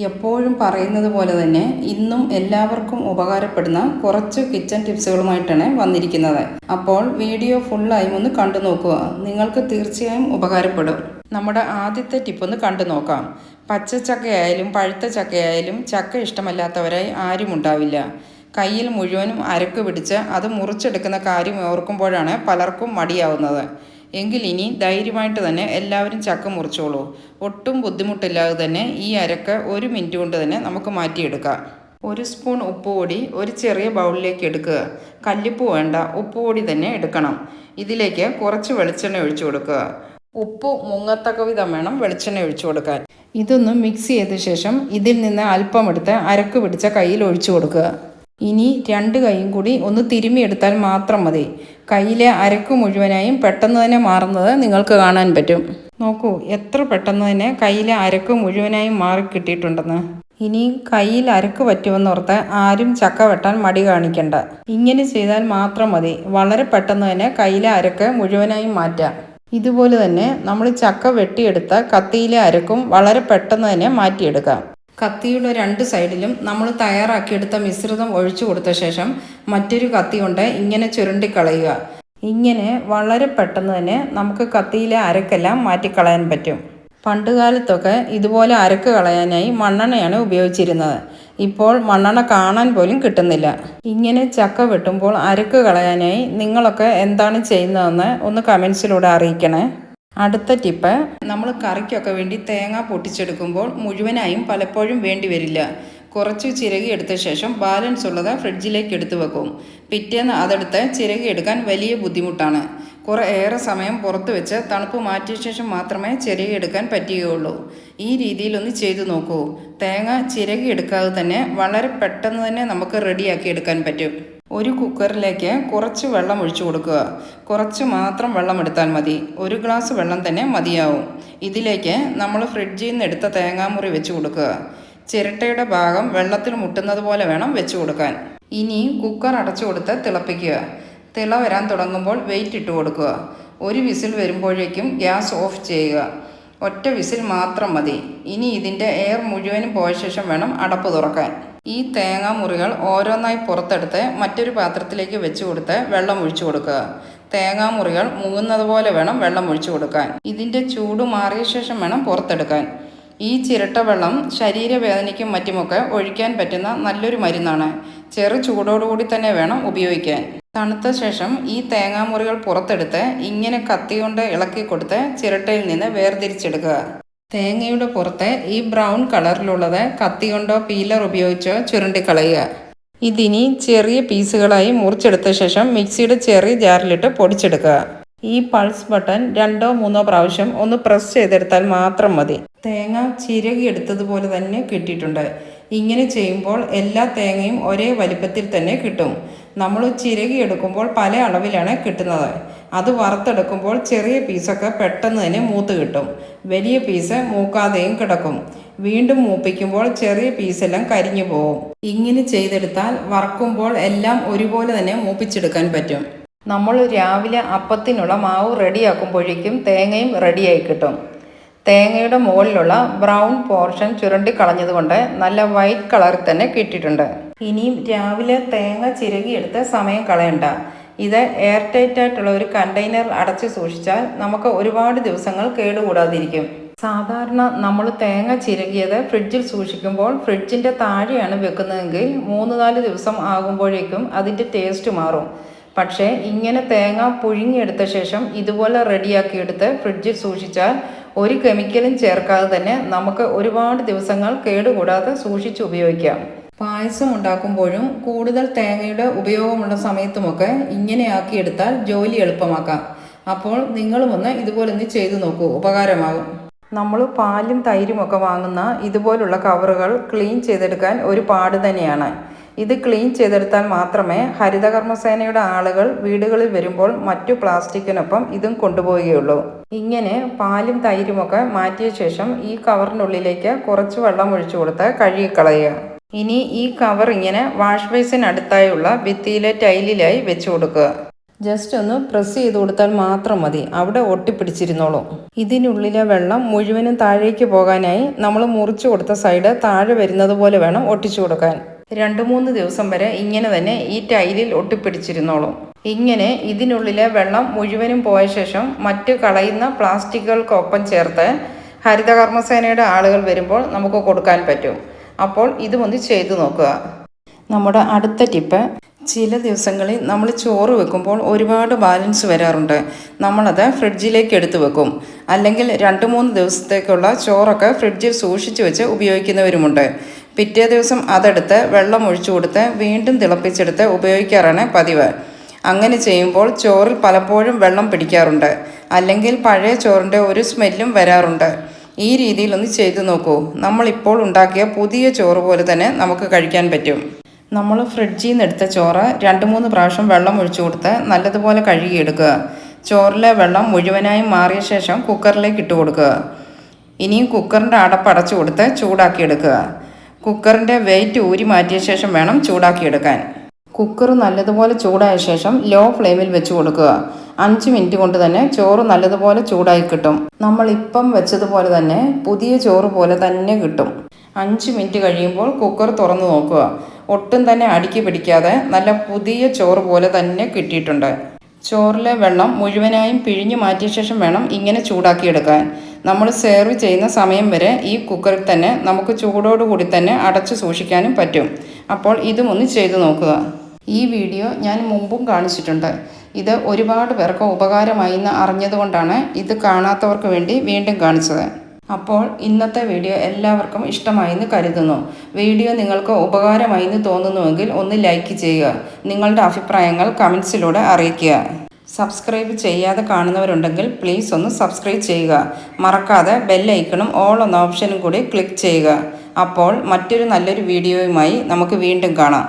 എപ്പോഴും പറയുന്നത് പോലെ തന്നെ ഇന്നും എല്ലാവർക്കും ഉപകാരപ്പെടുന്ന കുറച്ച് കിച്ചൺ ടിപ്സുകളുമായിട്ടാണ് വന്നിരിക്കുന്നത്. അപ്പോൾ വീഡിയോ ഫുള്ളായി ഒന്ന് കണ്ടു നോക്കുക. നിങ്ങൾക്ക് തീർച്ചയായും ഉപകാരപ്പെടും. നമ്മുടെ ആദ്യത്തെ ടിപ്പ് ഒന്ന് കണ്ടു നോക്കാം. പച്ച ചക്കയായാലും പഴുത്ത ചക്കയായാലും ചക്ക ഇഷ്ടമല്ലാത്തവരായി ആരും ഉണ്ടാവില്ല. കയ്യിൽ മുഴുവനും അരക്ക് പിടിച്ച് അത് മുറിച്ചെടുക്കുന്ന കാര്യം ഓർക്കുമ്പോഴാണ് പലർക്കും മടിയാവുന്നത്. എങ്കിൽ ഇനി ധൈര്യമായിട്ട് തന്നെ എല്ലാവരും ചക്ക മുറിച്ചോളൂ. ഒട്ടും ബുദ്ധിമുട്ടില്ലാതെ തന്നെ ഈ അരക്ക് ഒരു മിനിറ്റ് കൊണ്ട് തന്നെ നമുക്ക് മാറ്റിയെടുക്കാം. ഒരു സ്പൂൺ ഉപ്പുപൊടി ഒരു ചെറിയ ബൗളിലേക്ക് എടുക്കുക. കല്ലിപ്പ് വേണ്ട ഉപ്പുപൊടി തന്നെ എടുക്കണം. ഇതിലേക്ക് കുറച്ച് വെളിച്ചെണ്ണ ഒഴിച്ചു കൊടുക്കുക. ഉപ്പ് മുങ്ങത്തക്ക വിധം വേണം വെളിച്ചെണ്ണ ഒഴിച്ചു കൊടുക്കാൻ. ഇതൊന്ന് മിക്സ് ചെയ്ത ശേഷം ഇതിൽ നിന്ന് അല്പം എടുത്ത് അരക്ക് പിടിച്ച കയ്യിൽ ഒഴിച്ചു കൊടുക്കുക. ഇനി രണ്ട് കൈയും കൂടി ഒന്ന് തിരുമിയെടുത്താൽ മാത്രം മതി. കയ്യിലെ അരക്ക് മുഴുവനായും പെട്ടെന്ന് തന്നെ മാറുന്നത് നിങ്ങൾക്ക് കാണാൻ പറ്റും. നോക്കൂ എത്ര പെട്ടെന്ന് തന്നെ കയ്യിലെ അരക്ക് മുഴുവനായും മാറി കിട്ടിയിട്ടുണ്ടെന്ന്. ഇനി കയ്യിൽ അരക്ക് പറ്റുമെന്നോർത്ത് ആരും ചക്ക വെട്ടാൻ മടി കാണിക്കണ്ട. ഇങ്ങനെ ചെയ്താൽ മാത്രം മതി. വളരെ പെട്ടെന്ന് തന്നെ കയ്യിലെ അരക്ക് മുഴുവനായും മാറ്റാം. ഇതുപോലെ തന്നെ നമ്മൾ ചക്ക വെട്ടിയെടുത്ത കത്തിയിലെ അരക്കും വളരെ പെട്ടെന്ന് തന്നെ മാറ്റിയെടുക്കാം. കത്തിയുടെ രണ്ട് സൈഡിലും നമ്മൾ തയ്യാറാക്കിയെടുത്ത മിശ്രിതം ഒഴിച്ചു കൊടുത്ത ശേഷം മറ്റൊരു കത്തി കൊണ്ട് ഇങ്ങനെ ചുരുണ്ടിക്കളയുക. ഇങ്ങനെ വളരെ പെട്ടെന്ന് തന്നെ നമുക്ക് കത്തിയിലെ അരക്കെല്ലാം മാറ്റിക്കളയാൻ പറ്റും. പണ്ടുകാലത്തൊക്കെ ഇതുപോലെ അരക്ക് കളയാനായി മണ്ണെണ്ണയാണ് ഉപയോഗിച്ചിരുന്നത്. ഇപ്പോൾ മണ്ണെണ്ണ കാണാൻ പോലും കിട്ടുന്നില്ല. ഇങ്ങനെ ചക്ക വെട്ടുമ്പോൾ അരക്ക് കളയാനായി നിങ്ങളൊക്കെ എന്താണ് ചെയ്യുന്നതെന്ന് ഒന്ന് കമൻസിലൂടെ അറിയിക്കണേ. അടുത്ത ടിപ്പ് നമ്മൾ കറിക്കൊക്കെ വേണ്ടി തേങ്ങ പൊട്ടിച്ചെടുക്കുമ്പോൾ മുഴുവനായും പലപ്പോഴും വേണ്ടി വരില്ല. കുറച്ച് ചിരകി എടുത്ത ശേഷം ബാലൻസ് ഉള്ളത് ഫ്രിഡ്ജിലേക്ക് എടുത്തു വെക്കും. പിറ്റേന്ന് അതെടുത്ത് ചിരകി എടുക്കാൻ വലിയ ബുദ്ധിമുട്ടാണ്. കുറേ ഏറെ സമയം പുറത്ത് വെച്ച് തണുപ്പ് മാറ്റിയ ശേഷം മാത്രമേ ചിരകി എടുക്കാൻ പറ്റുകയുള്ളൂ. ഈ രീതിയിലൊന്ന് ചെയ്തു നോക്കൂ. തേങ്ങ ചിരകി എടുക്കാതെ തന്നെ വളരെ പെട്ടെന്ന് തന്നെ നമുക്ക് റെഡിയാക്കി എടുക്കാൻ പറ്റും. ഒരു കുക്കറിലേക്ക് കുറച്ച് വെള്ളം ഒഴിച്ചു കൊടുക്കുക. കുറച്ച് മാത്രം വെള്ളം എടുത്താൽ മതി. ഒരു ഗ്ലാസ് വെള്ളം തന്നെ മതിയാവും. ഇതിലേക്ക് നമ്മൾ ഫ്രിഡ്ജിൽ നിന്ന് എടുത്ത തേങ്ങാമുറി വെച്ച് കൊടുക്കുക. ചിരട്ടയുടെ ഭാഗം വെള്ളത്തിൽ മുട്ടുന്നത് പോലെ വേണം വെച്ച് കൊടുക്കാൻ. ഇനി കുക്കർ അടച്ചു കൊടുത്ത് തിളപ്പിക്കുക. തിള വരാൻ തുടങ്ങുമ്പോൾ വെയിറ്റ് ഇട്ട് കൊടുക്കുക. ഒരു വിസിൽ വരുമ്പോഴേക്കും ഗ്യാസ് ഓഫ് ചെയ്യുക. ഒറ്റ വിസിൽ മാത്രം മതി. ഇനി ഇതിന്റെ എയർ മുഴുവനും പോയ ശേഷം വേണം അടപ്പ് തുറക്കാൻ. ഈ തേങ്ങാ മുറികൾ ഓരോന്നായി പുറത്തെടുത്ത് മറ്റൊരു പാത്രത്തിലേക്ക് വെച്ച് കൊടുത്ത് വെള്ളം ഒഴിച്ചു കൊടുക്കുക. തേങ്ങാ മുറികൾ പോലെ വേണം വെള്ളം ഒഴിച്ചു കൊടുക്കാൻ. ഇതിന്റെ ചൂട് മാറിയ ശേഷം വേണം പുറത്തെടുക്കാൻ. ഈ ചിരട്ട വെള്ളം ശരീരവേദനയ്ക്കും മറ്റുമൊക്കെ ഒഴിക്കാൻ പറ്റുന്ന നല്ലൊരു മരുന്നാണ്. ചെറു ചൂടോടുകൂടി തന്നെ വേണം ഉപയോഗിക്കാൻ. തണുത്ത ശേഷം ഈ തേങ്ങാമുറികൾ പുറത്തെടുത്ത് ഇങ്ങനെ കത്തി കൊണ്ട് ഇളക്കി കൊടുത്ത് ചിരട്ടയിൽ നിന്ന് വേർതിരിച്ചെടുക്കുക. തേങ്ങയുടെ പുറത്തെ ഈ ബ്രൗൺ കളറിലുള്ളത് കത്തി കൊണ്ടോ പീലർ ഉപയോഗിച്ചോ ചുരുണ്ടിക്കളയുക. ഇതിനി ചെറിയ പീസുകളായി മുറിച്ചെടുത്ത ശേഷം മിക്സിയുടെ ചെറിയ ജാറിലിട്ട് പൊടിച്ചെടുക്കുക. ഈ പൾസ് ബട്ടൺ രണ്ടോ മൂന്നോ പ്രാവശ്യം ഒന്ന് പ്രസ് ചെയ്തെടുത്താൽ മാത്രം മതി. തേങ്ങ ചിരകിയെടുത്തതുപോലെ തന്നെ കിട്ടിയിട്ടുണ്ട്. ഇങ്ങനെ ചെയ്യുമ്പോൾ എല്ലാ തേങ്ങയും ഒരേ വലിപ്പത്തിൽ തന്നെ കിട്ടും. നമ്മൾ ചിരകിയെടുക്കുമ്പോൾ പല അളവിലാണ് കിട്ടുന്നത്. അത് വറുത്തെടുക്കുമ്പോൾ ചെറിയ പീസൊക്കെ പെട്ടെന്ന് തന്നെ മൂത്ത് കിട്ടും. വലിയ പീസ് മൂക്കാതെയും കിടക്കും. വീണ്ടും മൂപ്പിക്കുമ്പോൾ ചെറിയ പീസെല്ലാം കരിഞ്ഞു പോകും ഇങ്ങനെ ചെയ്തെടുത്താൽ വറക്കുമ്പോൾ എല്ലാം ഒരുപോലെ തന്നെ മൂപ്പിച്ചെടുക്കാൻ പറ്റും. നമ്മൾ രാവിലെ അപ്പത്തിനുള്ള മാവ് റെഡിയാക്കുമ്പോഴേക്കും തേങ്ങയും റെഡിയായി കിട്ടും. തേങ്ങയുടെ മുകളിലുള്ള ബ്രൗൺ പോർഷൻ ചുരണ്ടി കളഞ്ഞതുകൊണ്ട് നല്ല വൈറ്റ് കളറിൽ തന്നെ കിട്ടിയിട്ടുണ്ട്. ഇനിയും രാവിലെ തേങ്ങ ചിരകിയെടുത്ത് സമയം കളയണ്ട. ഇത് എയർ ടൈറ്റ് ആയിട്ടുള്ള ഒരു കണ്ടെയ്നർ അടച്ചു സൂക്ഷിച്ചാൽ നമുക്ക് ഒരുപാട് ദിവസങ്ങൾ കേടുകൂടാതിരിക്കും. സാധാരണ നമ്മൾ തേങ്ങ ചിരകിയത് ഫ്രിഡ്ജിൽ സൂക്ഷിക്കുമ്പോൾ ഫ്രിഡ്ജിന്റെ താഴെയാണ് വെക്കുന്നതെങ്കിൽ മൂന്ന് നാല് ദിവസം ആകുമ്പോഴേക്കും അതിന്റെ ടേസ്റ്റ് മാറും. പക്ഷേ ഇങ്ങനെ തേങ്ങ പുഴുങ്ങിയെടുത്ത ശേഷം ഇതുപോലെ റെഡിയാക്കിയെടുത്ത് ഫ്രിഡ്ജിൽ സൂക്ഷിച്ചാൽ ഒരു കെമിക്കലും ചേർക്കാതെ തന്നെ നമുക്ക് ഒരുപാട് ദിവസങ്ങൾ കേടുകൂടാതെ സൂക്ഷിച്ച് ഉപയോഗിക്കാം. പായസം ഉണ്ടാക്കുമ്പോഴും കൂടുതൽ തേങ്ങയുടെ ഉപയോഗമുള്ള സമയത്തുമൊക്കെ ഇങ്ങനെയാക്കിയെടുത്താൽ ജോലി എളുപ്പമാക്കാം. അപ്പോൾ നിങ്ങളും ഒന്ന് ഇതുപോലൊന്ന് ചെയ്തു നോക്കൂ. ഉപകാരമാകും നമ്മൾ പാലും തൈരും ഒക്കെ വാങ്ങുന്ന ഇതുപോലുള്ള കവറുകൾ ക്ലീൻ ചെയ്തെടുക്കാൻ ഒരു പാട് തന്നെയാണ്. ഇത് ക്ലീൻ ചെയ്തെടുത്താൽ മാത്രമേ ഹരിതകർമ്മസേനയുടെ ആളുകൾ വീടുകളിൽ വരുമ്പോൾ മറ്റു പ്ലാസ്റ്റിക്കിനൊപ്പം ഇതും കൊണ്ടുപോവുകയുള്ളൂ. ഇങ്ങനെ പാലും തൈരുമൊക്കെ മാറ്റിയ ശേഷം ഈ കവറിനുള്ളിലേക്ക് കുറച്ച് വെള്ളം ഒഴിച്ചു കൊടുത്ത് കഴുകിക്കളയുക. ഇനി ഈ കവർ ഇങ്ങനെ വാഷ് ബേസിന് അടുത്തായുള്ള ഭിത്തിയിലെ ടൈലിലായി വെച്ചു കൊടുക്കുക. ജസ്റ്റ് ഒന്ന് പ്രസ് ചെയ്ത് കൊടുത്താൽ മാത്രം മതി. അവിടെ ഒട്ടിപ്പിടിച്ചിരുന്നോളൂ. ഇതിനുള്ളിലെ വെള്ളം മുഴുവനും താഴേക്ക് പോകാനായി നമ്മൾ മുറിച്ചു കൊടുത്ത സൈഡ് താഴെ വരുന്നത് പോലെ വേണം ഒട്ടിച്ചു കൊടുക്കാൻ. രണ്ട് മൂന്ന് ദിവസം വരെ ഇങ്ങനെ തന്നെ ഈ ടൈലിൽ ഒട്ടിപ്പിടിച്ചിരുന്നോളും. ഇങ്ങനെ ഇതിനുള്ളിലെ വെള്ളം മുഴുവനും പോയ ശേഷം മറ്റ് കളയുന്ന പ്ലാസ്റ്റിക്കുകൾക്കൊപ്പം ചേർത്ത് ഹരിതകർമ്മസേനയുടെ ആളുകൾ വരുമ്പോൾ നമുക്ക് കൊടുക്കാൻ പറ്റും. അപ്പോൾ ഇതും ഒന്ന് ചെയ്തു നോക്കുക. നമ്മുടെ അടുത്ത ടിപ്പ് ചില ദിവസങ്ങളിൽ നമ്മൾ ചോറ് വെക്കുമ്പോൾ ഒരുപാട് ബാലൻസ് വരാറുണ്ട്. നമ്മളത് ഫ്രിഡ്ജിലേക്ക് എടുത്തു വെക്കും. അല്ലെങ്കിൽ രണ്ട് മൂന്ന് ദിവസത്തേക്കുള്ള ചോറൊക്കെ ഫ്രിഡ്ജിൽ സൂക്ഷിച്ച് വെച്ച് ഉപയോഗിക്കുന്നവരുമുണ്ട്. പിറ്റേ ദിവസം അതെടുത്ത് വെള്ളം ഒഴിച്ചു കൊടുത്ത് വീണ്ടും തിളപ്പിച്ചെടുത്ത് ഉപയോഗിക്കാറാണ് പതിവ്. അങ്ങനെ ചെയ്യുമ്പോൾ ചോറിൽ പലപ്പോഴും വെള്ളം പിടിക്കാറുണ്ട്. അല്ലെങ്കിൽ പഴയ ചോറിന്റെ ഒരു സ്മെല്ലും വരാറുണ്ട്. ഈ രീതിയിൽ ഒന്ന് ചെയ്തു നോക്കൂ. നമ്മളിപ്പോൾ ഉണ്ടാക്കിയ പുതിയ ചോറ് പോലെ തന്നെ നമുക്ക് കഴിക്കാൻ പറ്റും. നമ്മൾ ഫ്രിഡ്ജിൽ നിന്ന് എടുത്ത ചോറ് രണ്ട് മൂന്ന് പ്രാവശ്യം വെള്ളം ഒഴിച്ചു കൊടുത്ത് നല്ലതുപോലെ കഴുകിയെടുക്കുക. ചോറിലെ വെള്ളം മുഴുവനായും മാറിയ ശേഷം കുക്കറിലേക്ക് ഇട്ട് കൊടുക്കുക. ഇനിയും കുക്കറിന്റെ അടപ്പ് അടച്ചു കൊടുത്ത് ചൂടാക്കിയെടുക്കുക. കുക്കറിന്റെ വെയിറ്റ് ഊരി മാറ്റിയ ശേഷം വേണം ചൂടാക്കിയെടുക്കാൻ. കുക്കർ നല്ലതുപോലെ ചൂടായ ശേഷം ലോ ഫ്ലെയിമിൽ വെച്ച് കൊടുക്കുക. അഞ്ച് മിനിറ്റ് കൊണ്ട് തന്നെ ചോറ് നല്ലതുപോലെ ചൂടായി കിട്ടും. നമ്മൾ ഇപ്പം വെച്ചതുപോലെ തന്നെ പുതിയ ചോറ് പോലെ തന്നെ കിട്ടും. അഞ്ച് മിനിറ്റ് കഴിയുമ്പോൾ കുക്കർ തുറന്നു നോക്കുക. ഒട്ടും തന്നെ അടുക്കി പിടിക്കാതെ നല്ല പുതിയ ചോറ് പോലെ തന്നെ കിട്ടിയിട്ടുണ്ട്. ചോറിലെ വെള്ളം മുഴുവനായും പിഴിഞ്ഞു മാറ്റിയ ശേഷം വേണം ഇങ്ങനെ ചൂടാക്കിയെടുക്കാൻ. നമ്മൾ സെർവ് ചെയ്യുന്ന സമയം വരെ ഈ കുക്കറിൽ തന്നെ നമുക്ക് ചൂടോടുകൂടി തന്നെ അടച്ചു സൂക്ഷിക്കാനും പറ്റും. അപ്പോൾ ഇതും ഒന്ന് ചെയ്തു നോക്കുക. ഈ വീഡിയോ ഞാൻ മുമ്പും കാണിച്ചിട്ടുണ്ട്. ഇത് ഒരുപാട് പേർക്ക് ഉപകാരമായി എന്ന് അറിഞ്ഞതുകൊണ്ടാണ് ഇത് കാണാത്തവർക്ക് വേണ്ടി വീണ്ടും കാണിച്ചത്. അപ്പോൾ ഇന്നത്തെ വീഡിയോ എല്ലാവർക്കും ഇഷ്ടമായി എന്ന് കരുതുന്നു. വീഡിയോ നിങ്ങൾക്ക് ഉപകാരമായി എന്ന് തോന്നുന്നുവെങ്കിൽ ഒന്ന് ലൈക്ക് ചെയ്യുക. നിങ്ങളുടെ അഭിപ്രായങ്ങൾ കമൻസിലൂടെ അറിയിക്കുക. സബ്സ്ക്രൈബ് ചെയ്യാതെ കാണുന്നവരുണ്ടെങ്കിൽ പ്ലീസ് ഒന്ന് സബ്സ്ക്രൈബ് ചെയ്യുക. മറക്കാതെ ബെല്ലൈക്കണും ഓൾ എന്ന ഓപ്ഷനും കൂടി ക്ലിക്ക് ചെയ്യുക. അപ്പോൾ മറ്റൊരു നല്ലൊരു വീഡിയോയുമായി നമുക്ക് വീണ്ടും കാണാം.